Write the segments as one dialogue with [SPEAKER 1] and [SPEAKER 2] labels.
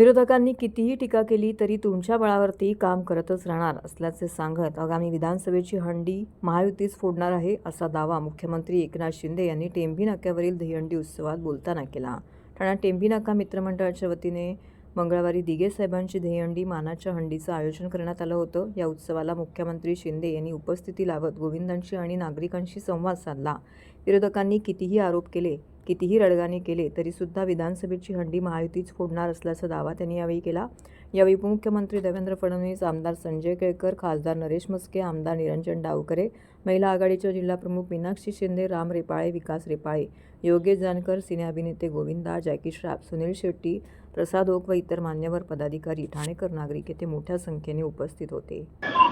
[SPEAKER 1] विरोधकांनी कितीही टीका केली तरी तुमच्या बळावरती काम करतच राहणार असल्याचे सांगत आगामी विधानसभेची हंडी महायुतीच फोडणार आहे असा दावा मुख्यमंत्री एकनाथ शिंदे यांनी टेंभी नाक्यावरील दहीहंडी उत्सवात बोलताना केला. ठाण्यात टेंभी नाका मित्रमंडळाच्या वतीने मंगळवारी दिघे साहेबांची दहीहंडी मानाच्या हंडीचं आयोजन करण्यात आलं होतं. या उत्सवाला मुख्यमंत्री शिंदे यांनी उपस्थिती लावत गोविंदांशी आणि नागरिकांशी संवाद साधला. विरोधकांनी कितीही आरोप केले कितीही रडगाणे केले तरीसुद्धा विधानसभेची हंडी महायुतीच फोडणार असल्याचा दावा त्यांनी यावेळी केला. यावेळी उपमुख्यमंत्री देवेंद्र फडणवीस आमदार संजय केळकर खासदार नरेश मस्के आमदार निरंजन डावकरे महिला आघाडीच्या जिल्हाप्रमुख मीनाक्षी शिंदे राम रेपाळे विकास रेपाळे योगेश जानकर सिने अभिनेते गोविंदा जॅकी श्राफ सुनील शेट्टी प्रसाद ओक व इतर मान्यवर पदाधिकारी ठाणेकर नागरिक येथे मोठ्या संख्येने उपस्थित होते.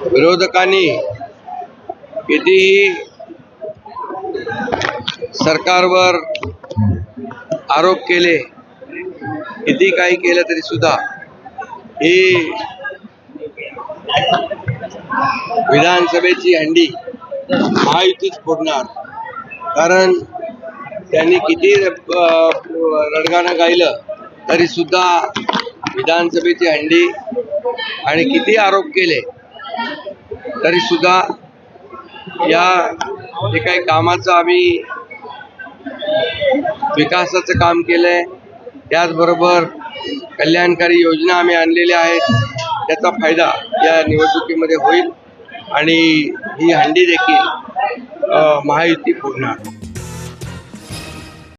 [SPEAKER 2] विरोधकांनी कितीही सरकारवर आरोप केले. किती काही केलं तरी सुद्धा ही विधानसभेची हंडी महायुतीच फोडणार. कारण त्यांनी किती रडगाणं गायलं तरी सुद्धा विधानसभेची हंडी आणि किती आरोप केले तरी सुद्धा या जे काही कामाचं आम्ही विकासाचं काम केलंय. त्याचबरोबर कल्याणकारी योजना आम्ही आणलेल्या आहेत. त्याचा फायदा या निवडणुकीमध्ये होईल आणि ही हंडी देखील महायुती फोडणार